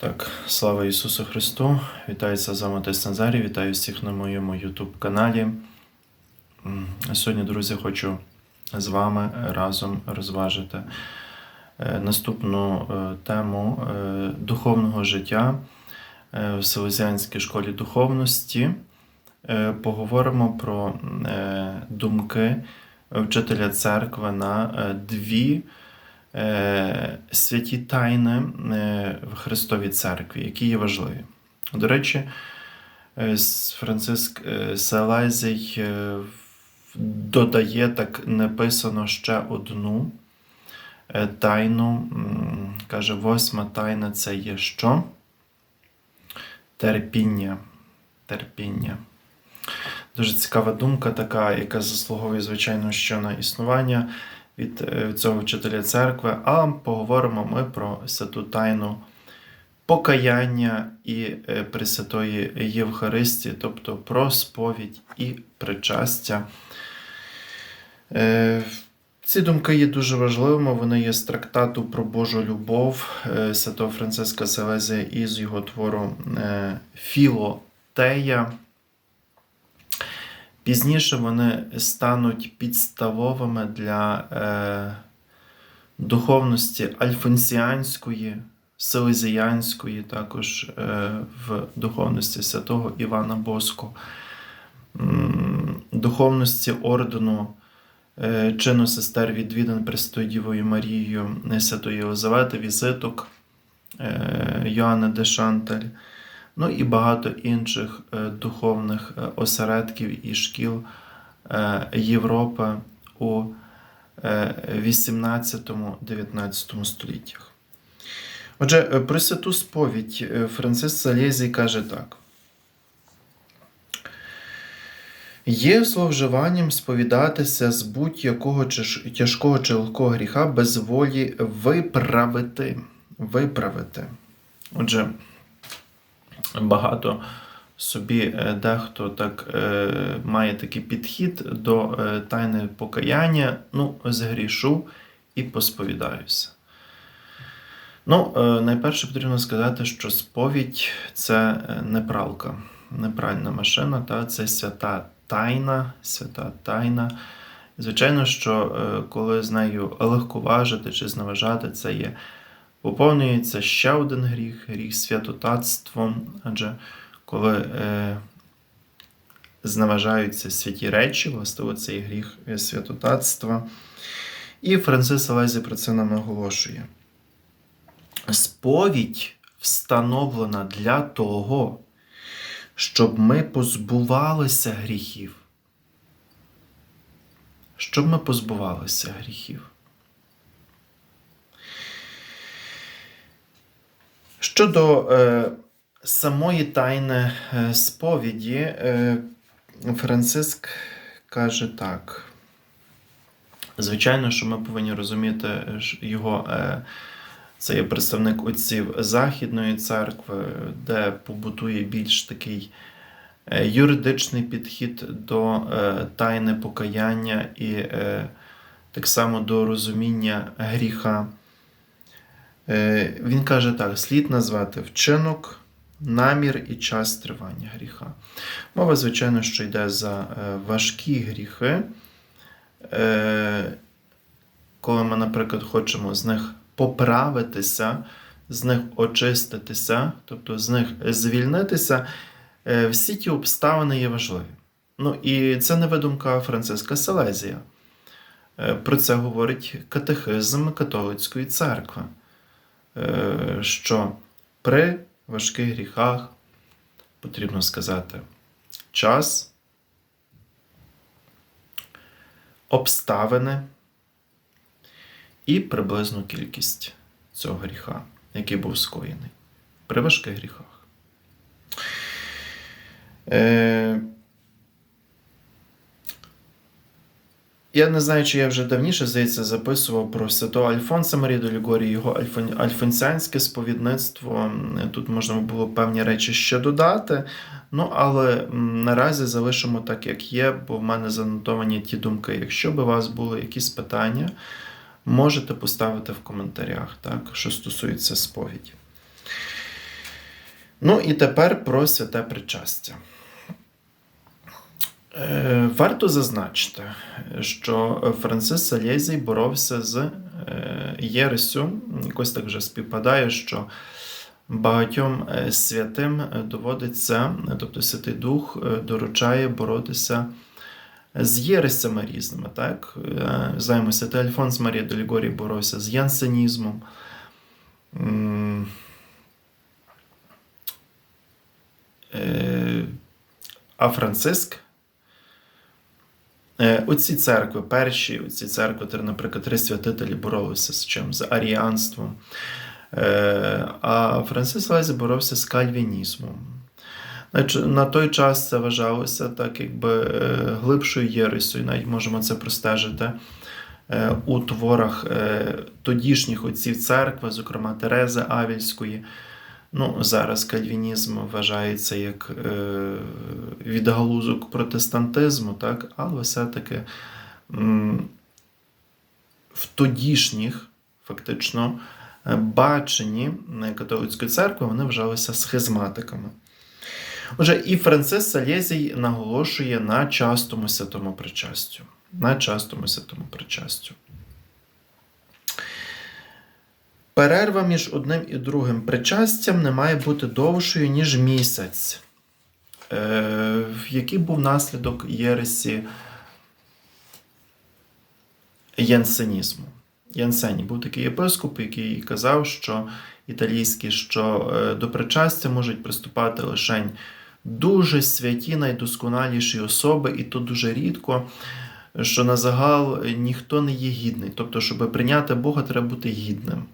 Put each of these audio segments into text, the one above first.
Так, слава Ісусу Христу! Вітається з вами Отець Назарій, вітаю всіх на моєму YouTube каналі. Сьогодні, друзі, хочу з вами разом розважити е, наступну е, тему е, духовного життя в Селезіанській школі духовності. Поговоримо про думки вчителя церкви на дві святі тайни е, в Христовій церкві, які є важливі. До речі, е, Франциск е, Селезій е, додає так написано ще одну е, тайну. Каже, восьма тайна це є що? Терпіння. Терпіння. Дуже цікава думка, така, яка заслуговує, звичайно, що на існування від е, цього вчителя церкви, а поговоримо ми про святу тайну покаяння і е, Пресвятої Євхаристії, тобто про сповідь і причастя. Е, Ці думки є дуже важливими. Вони є з трактату про Божу любов святого Франциска Селезія і з його твору Філотея. Пізніше вони стануть підставовими для е, духовності альфонсіанської, селезіянської, також е, в духовності святого Івана Боско, духовності ордену е, чину сестер відвідан Престою Дівою Марією Святої Єлизавети, візиток е, Йоанна де Шантель. Ну і багато інших е, духовних е, осередків і шкіл е, Європи у е, 18-19 століттях. Отже, про святу сповідь Франциск Салєзій каже так. Є зловживанням сповідатися з будь-якого тяжкого чи легкого гріха без волі виправити. Виправити. Отже, багато собі е, дехто так е, має такий підхід до е, тайни покаяння. Ну, згрішу і посповідаюся. Ну, найперше потрібно сказати, що сповідь це не пралка, не машина, та це свята тайна, свята тайна. Звичайно, що коли з нею легковажити чи зневажати, це є поповнюється ще один гріх, гріх святотатством, адже коли е, зневажаються святі речі, властиво цей гріх е, святотатства. І Францис Алезі про це нам наголошує. Сповідь встановлена для того, щоб ми позбувалися гріхів. Щоб ми позбувалися гріхів. Щодо е, самої тайни е, сповіді, е, Франциск каже так. Звичайно, що ми повинні розуміти його. Е, це є представник отців Західної церкви, де побутує більш такий е, юридичний підхід до е, тайни покаяння і е, так само до розуміння гріха. Е, Він каже так: слід назвати вчинок, намір і час тривання гріха. Мова, звичайно, що йде за е, важкі гріхи. Е, Коли ми, наприклад, хочемо з них поправитися, з них очиститися, тобто з них звільнитися, всі ті обставини є важливі. Ну і це не видумка Франциска Селезія. Про це говорить катехизм католицької церкви, що при важких гріхах потрібно сказати час, обставини і приблизну кількість цього гріха, який був скоєний при важких гріхах. Я не знаю, чи я вже давніше, здається, записував про святого Альфонса Марії до Лігорії, його альфон... альфонсіанське сповідництво. Тут можна було певні речі ще додати. Ну, але наразі залишимо так, як є, бо в мене занотовані ті думки. Якщо б у вас були якісь питання, можете поставити в коментарях, так, що стосується сповіді. Ну і тепер про святе причастя. Е, Варто зазначити, що Францис Салєзій боровся з е, Єресю. Якось так вже співпадає, що багатьом е, святим доводиться, тобто Святий Дух доручає боротися з єресями різними. Так? Знаємо, Святий Альфонс Марія Делігорій боровся з янсенізмом. А Франциск Оці церкви, перші оці церкви, три, наприклад, три святителі боролися з чим? З аріанством. Е, А Франциск Лезі боровся з кальвінізмом. На той час це вважалося так, якби е, глибшою єресою, навіть можемо це простежити е, у творах е, тодішніх отців церкви, зокрема Терези Авільської. Ну, зараз кальвінізм вважається як е, відгалузок протестантизму, так? але все-таки в тодішніх, фактично, е, баченні е, католицької церкви вони вважалися схизматиками. Отже, і Францис Салєзій наголошує на частому святому причастю. На частому святому причастю. Перерва між одним і другим причастям не має бути довшою, ніж місяць. Е, який був наслідок Єресі янсенізму? Янсені був такий єпископ, який казав, що італійські, що е, до причастя можуть приступати лише дуже святі, найдосконаліші особи, і то дуже рідко, що на загал ніхто не є гідний. Тобто, щоб прийняти Бога, треба бути гідним.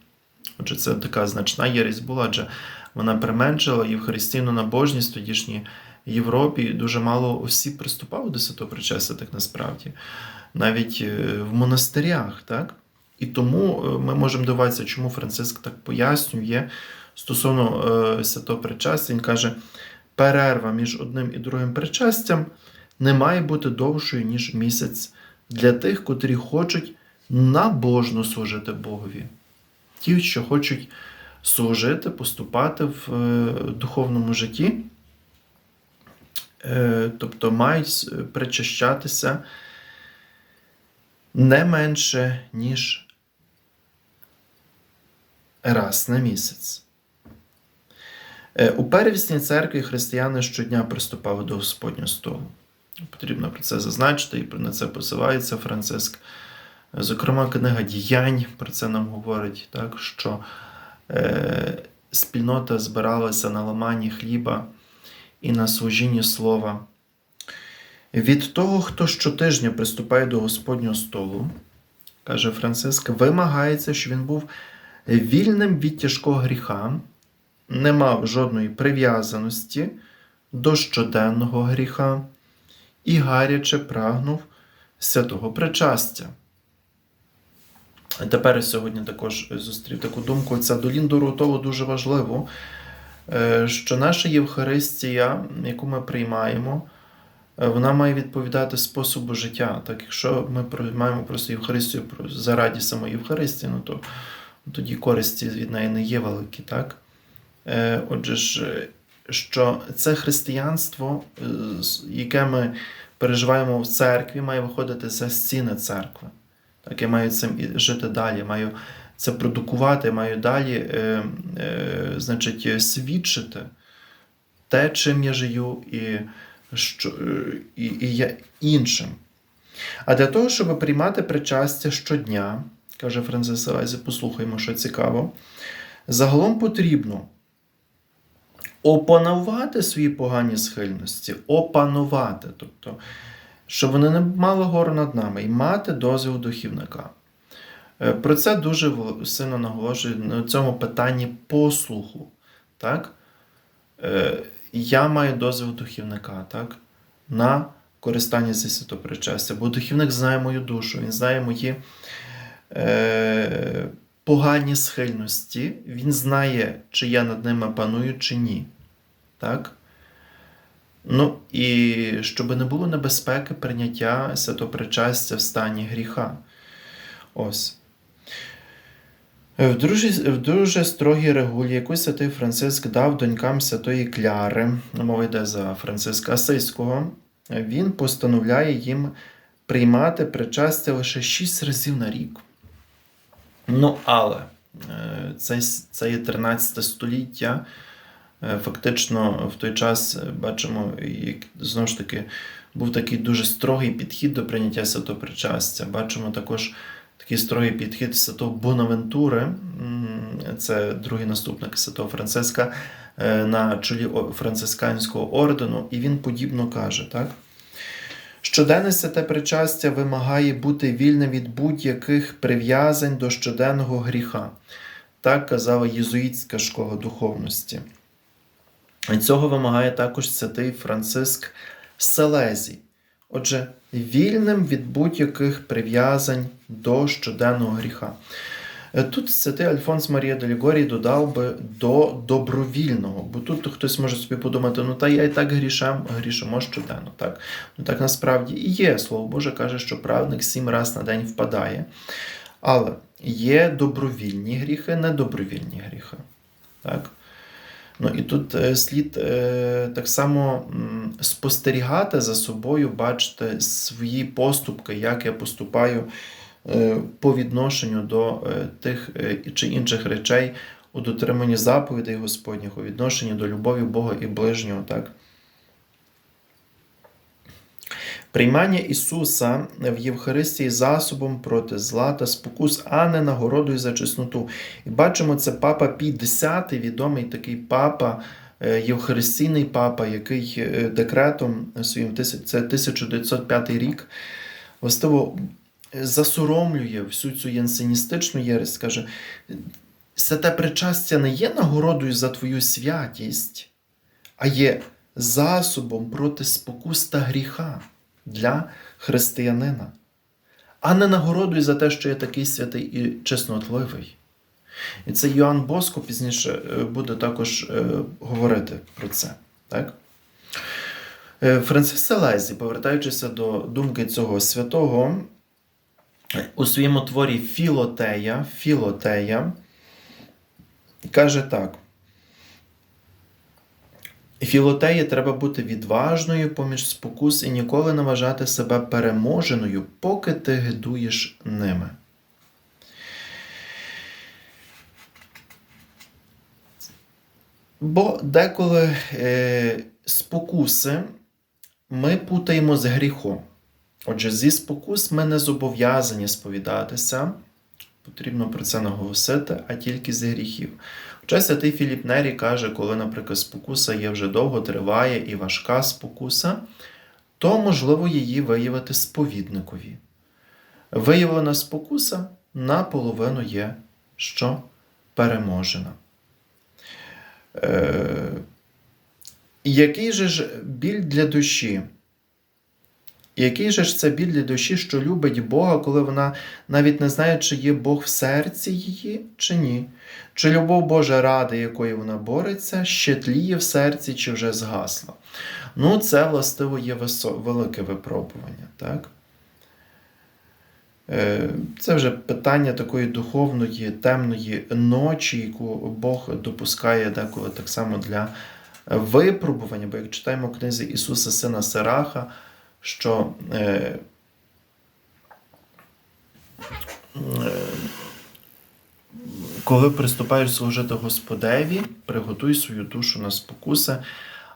Отже, це така значна єресь була, адже вона применшила євхаристійну набожність тодішній Європі. Дуже мало осіб приступало до святого причастя, так насправді, навіть е, в монастирях. так? І тому е, ми можемо дивитися, чому Франциск так пояснює стосовно е, святого причастя. Він каже, перерва між одним і другим причастям не має бути довшою, ніж місяць для тих, котрі хочуть набожно служити Богові ті, що хочуть служити, поступати в е, духовному житті, е, тобто мають причащатися не менше, ніж раз на місяць. Е, У первісній церкві християни щодня приступали до Господнього столу. Потрібно про це зазначити, і на це посилається Франциск. Зокрема, книга діянь про це нам говорить, так, що е, спільнота збиралася на ламанні хліба і на служінні слова. Від того, хто щотижня приступає до Господнього столу, каже Франциск, вимагається, щоб він був вільним від тяжкого гріха, не мав жодної прив'язаності до щоденного гріха і гаряче прагнув святого причастя. Тепер сьогодні також зустрів таку думку. Це до Ліндору дуже важливо, е, що наша Євхаристія, яку ми приймаємо, е, вона має відповідати способу життя. Так, якщо ми приймаємо просто Євхаристію зараді самої Євхаристії, ну то тоді користі від неї не є великі. так? Е, отже ж, що це християнство, яке ми переживаємо в церкві, має виходити за стіни церкви. Так, я маю цим жити далі, маю це продукувати, маю далі е, е, значить, свідчити те, чим я живу, і, що, і, і я іншим. А для того, щоб приймати причастя щодня, каже Францис Лайзі, послухаймо, що цікаво, загалом потрібно опанувати свої погані схильності, опанувати. тобто щоб вони не мали гору над нами і мати дозвіл духівника. Е, про це дуже сильно наголошує на цьому питанні послуху. Так? Е, я маю дозвіл духівника так? на користання зі святопричастя, бо духівник знає мою душу, він знає мої е, погані схильності, він знає, чи я над ними паную, чи ні. Так? Ну і щоб не було небезпеки прийняття святопричастя в стані гріха. Ось. В дуже, в дуже строгій регулі, яку святий Франциск дав донькам святої Кляри, мова йде за Франциска Асийського, він постановляє їм приймати причастя лише 6 разів на рік. Ну, але це, це є 13 століття. Е, Фактично, в той час е, бачимо, як знову ж таки був такий дуже строгий підхід до прийняття святого причастя. Бачимо також такий строгий підхід святого Бонавентури, це другий наступник святого Франциска е, на чолі францисканського ордену, і він подібно каже, так? Щоденне святе причастя вимагає бути вільним від будь-яких прив'язань до щоденного гріха. Так казала єзуїтська школа духовності. Цього вимагає також святий Франциск Селезій. Отже, вільним від будь-яких прив'язань до щоденного гріха. Е, Тут святий Альфонс Марія де Лігорій додав би до добровільного, бо тут хтось може собі подумати, ну та я і так грішам, грішимо щоденно. Так? Ну так насправді і є. Слово Боже каже, що праведник сім раз на день впадає. Але є добровільні гріхи, недобровільні гріхи. Так? Ну і тут е, слід е, так само спостерігати за собою, бачити свої поступки, як я поступаю е, по відношенню до тих чи інших речей у дотриманні заповідей Господніх, у відношенні до любові Бога і ближнього. Так? Приймання Ісуса в Євхаристії засобом проти зла та спокус, а не нагородою за чесноту. І бачимо, це папа Пій X, відомий такий папа, е, євхаристійний папа, який е, декретом своїм це 1905 рік, властиво засоромлює всю цю янсеністичну єресь, каже, святе причастя не є нагородою за твою святість, а є засобом проти спокус та гріха для християнина, а не нагородою за те, що я такий святий і чеснотливий. І це Йоанн Боско пізніше е, буде також е, говорити про це. Так? Е, Францис Селезі, повертаючися до думки цього святого, у своєму творі Філотея, Філотея каже так. Філотеї треба бути відважною поміж спокус і ніколи не вважати себе переможеною, поки ти гидуєш ними. Бо деколи е, спокуси ми путаємо з гріхом. Отже, зі спокус ми не зобов'язані сповідатися, потрібно про це наголосити, а тільки з гріхів. Хоча святий Філіп Нері каже, коли, наприклад, спокуса є вже довго триває і важка спокуса, то можливо її виявити сповідникові. Виявлена спокуса наполовину є що переможена. Е, який же ж біль для душі? Який же ж це біль для душі, що любить Бога, коли вона навіть не знає, чи є Бог в серці її, чи ні? Чи любов Божа ради, якою вона бореться, ще тліє в серці, чи вже згасла? Ну, це, властиво, є велике випробування, так? Е, Це вже питання такої духовної, темної ночі, яку Бог допускає деколи так само для випробування. Бо як читаємо в книзі Ісуса Сина Сираха, що е, е, коли приступаєш служити Господеві, приготуй свою душу на спокуси,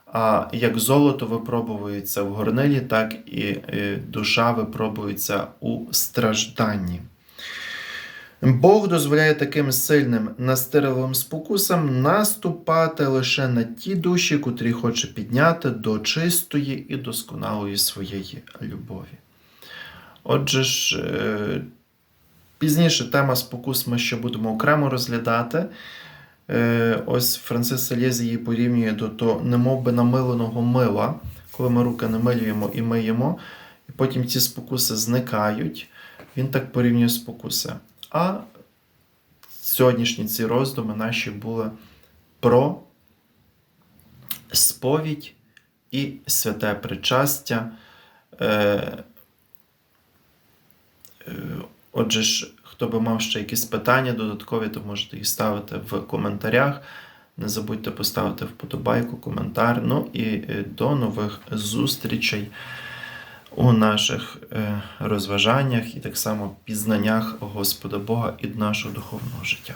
а як золото випробується в горнилі, так і е, душа випробується у стражданні. Бог дозволяє таким сильним настирливим спокусам наступати лише на ті душі, котрі хоче підняти до чистої і досконалої своєї любові. Отже ж, е, пізніше тема спокус ми ще будемо окремо розглядати. Е, Ось Францис Селєзі її порівнює до того, немов би намиленого мила, коли ми руки намилюємо і миємо, і потім ці спокуси зникають. Він так порівнює спокуси. А сьогоднішні ці роздуми наші були про сповідь і святе причастя. Е, е, Отже ж, Хто би мав ще якісь питання додаткові, то можете їх ставити в коментарях. Не забудьте поставити вподобайку, коментар. Ну і е, до нових зустрічей у наших е, розважаннях і так само пізнаннях Господа Бога і нашого духовного життя.